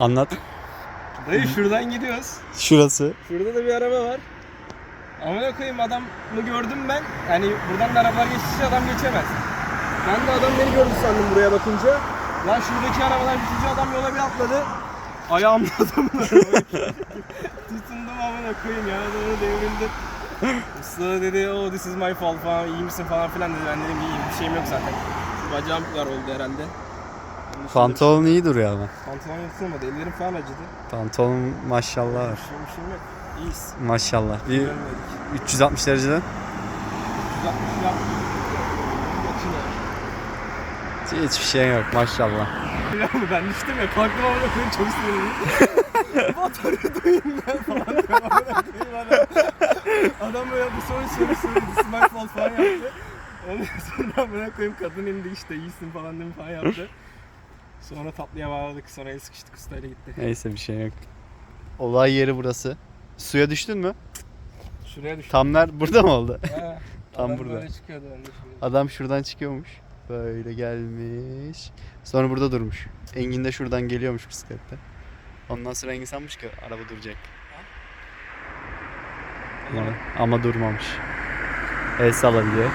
Anlat. Dayı şuradan gidiyoruz. Şurası. Şurada da bir araba var. Amına koyayım adamı gördüm ben. Yani buradan da arabalar geçişi adam geçemez. Ben de adam beni gördü sandım buraya bakınca. Lan şuradaki arabalar bitince adam yola bir atladı. Ayağımda adamın arabayı. Tutundum amına koyayım ya adamı devrildi. Usta dedi oh this is my fault falan iyi misin falan filan dedi. Ben dedim iyiyim bir şeyim yok zaten. Bacağım var oldu herhalde. Pantolon iyi duruyor ama. şey- Pantolon yırtılmadı ellerim falan acıdı. Pantolon maşallah var. Yok. İyiyiz. Maşallah. Bir Görmedik. 360 dereceden 360 yap. Geçin hiçbir şey yok maşallah. ya. ben düştüm ya kalktım ama koyayım çok sinirliyim. Batarya duyayım ben falan diyorum. amına koyayım adam. Adam böyle bu soru soru soru smart falan yaptı. Ondan sonra amına koyayım kadın indi işte iyisin falan değil mi falan yaptı. Sonra tatlıya bağladık sonra el sıkıştık ustayla gitti. Neyse bir şey yok. Olay yeri burası. Suya düştün mü? Şuraya düştüm. Tam ner burada mı oldu? Ha, Tam adam burada. Böyle çıkıyordu önde şuraya. Adam şuradan çıkıyormuş. Böyle gelmiş. Sonra burada durmuş. Engin de şuradan geliyormuş bisiklette. Ondan sonra Engin sanmış ki araba duracak. Ama, ama durmamış. El diye.